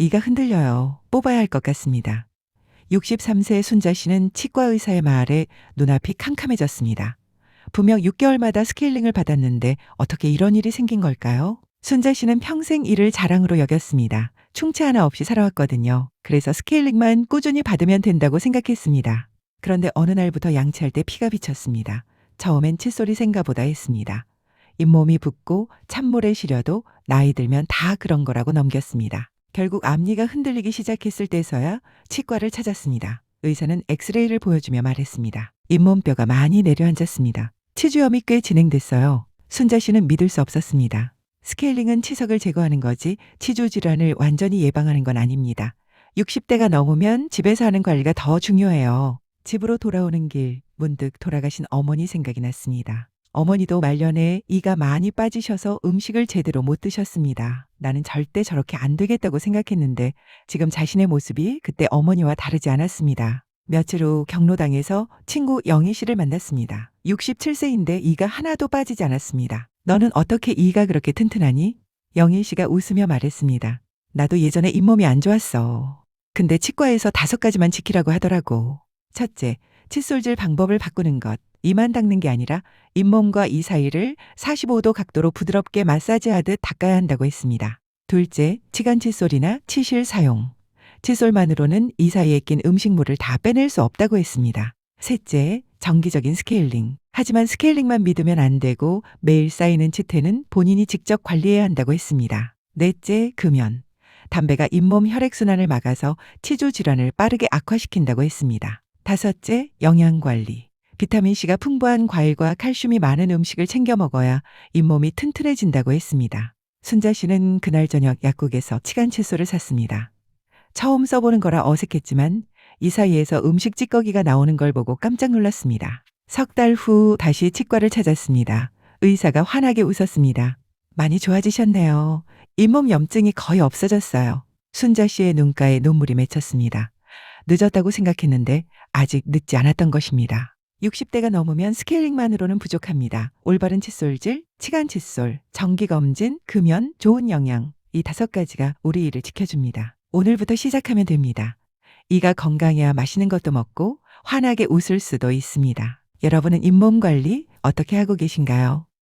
이가 흔들려요. 뽑아야 할 것 같습니다. 63세 순자 씨는 치과 의사의 말에 눈앞이 캄캄해졌습니다. 분명 6개월마다 스케일링을 받았는데 어떻게 이런 일이 생긴 걸까요? 순자 씨는 평생 이를 자랑으로 여겼습니다. 충치 하나 없이 살아왔거든요. 그래서 스케일링만 꾸준히 받으면 된다고 생각했습니다. 그런데 어느 날부터 양치할 때 피가 비쳤습니다. 처음엔 칫솔이 생가보다 했습니다. 잇몸이 붓고 찬물에 시려도 나이 들면 다 그런 거라고 넘겼습니다. 결국 앞니가 흔들리기 시작했을 때서야 치과를 찾았습니다. 의사는 엑스레이를 보여주며 말했습니다. 잇몸뼈가 많이 내려앉았습니다. 치주염이 꽤 진행됐어요. 순자 씨는 믿을 수 없었습니다. 스케일링은 치석을 제거하는 거지 치주 질환을 완전히 예방하는 건 아닙니다. 60대가 넘으면 집에서 하는 관리가 더 중요해요. 집으로 돌아오는 길 문득 돌아가신 어머니 생각이 났습니다. 어머니도 말년에 이가 많이 빠지셔서 음식을 제대로 못 드셨습니다. 나는 절대 저렇게 안 되겠다고 생각했는데 지금 자신의 모습이 그때 어머니와 다르지 않았습니다. 며칠 후 경로당에서 친구 영희 씨를 만났습니다. 67세인데 이가 하나도 빠지지 않았습니다. 너는 어떻게 이가 그렇게 튼튼하니? 영희 씨가 웃으며 말했습니다. 나도 예전에 잇몸이 안 좋았어. 근데 치과에서 다섯 가지만 지키라고 하더라고. 첫째, 칫솔질 방법을 바꾸는 것. 이만 닦는 게 아니라 잇몸과 이 사이를 45도 각도로 부드럽게 마사지하듯 닦아야 한다고 했습니다. 둘째, 치간 칫솔이나 치실 사용. 칫솔만으로는 이 사이에 낀 음식물을 다 빼낼 수 없다고 했습니다. 셋째, 정기적인 스케일링. 하지만 스케일링만 믿으면 안 되고 매일 쌓이는 치태는 본인이 직접 관리해야 한다고 했습니다. 넷째, 금연. 담배가 잇몸 혈액순환을 막아서 치주 질환을 빠르게 악화시킨다고 했습니다. 다섯째, 영양관리. 비타민C가 풍부한 과일과 칼슘이 많은 음식을 챙겨 먹어야 잇몸이 튼튼해진다고 했습니다. 순자 씨는 그날 저녁 약국에서 치간 칫솔을 샀습니다. 처음 써보는 거라 어색했지만 이 사이에서 음식 찌꺼기가 나오는 걸 보고 깜짝 놀랐습니다. 석 달 후 다시 치과를 찾았습니다. 의사가 환하게 웃었습니다. 많이 좋아지셨네요. 잇몸 염증이 거의 없어졌어요. 순자 씨의 눈가에 눈물이 맺혔습니다. 늦었다고 생각했는데 아직 늦지 않았던 것입니다. 60대가 넘으면 스케일링만으로는 부족합니다. 올바른 칫솔질, 치간 칫솔, 정기검진, 금연, 좋은 영양. 이 다섯 가지가 우리 이를 지켜줍니다. 오늘부터 시작하면 됩니다. 이가 건강해야 맛있는 것도 먹고 환하게 웃을 수도 있습니다. 여러분은 잇몸 관리 어떻게 하고 계신가요?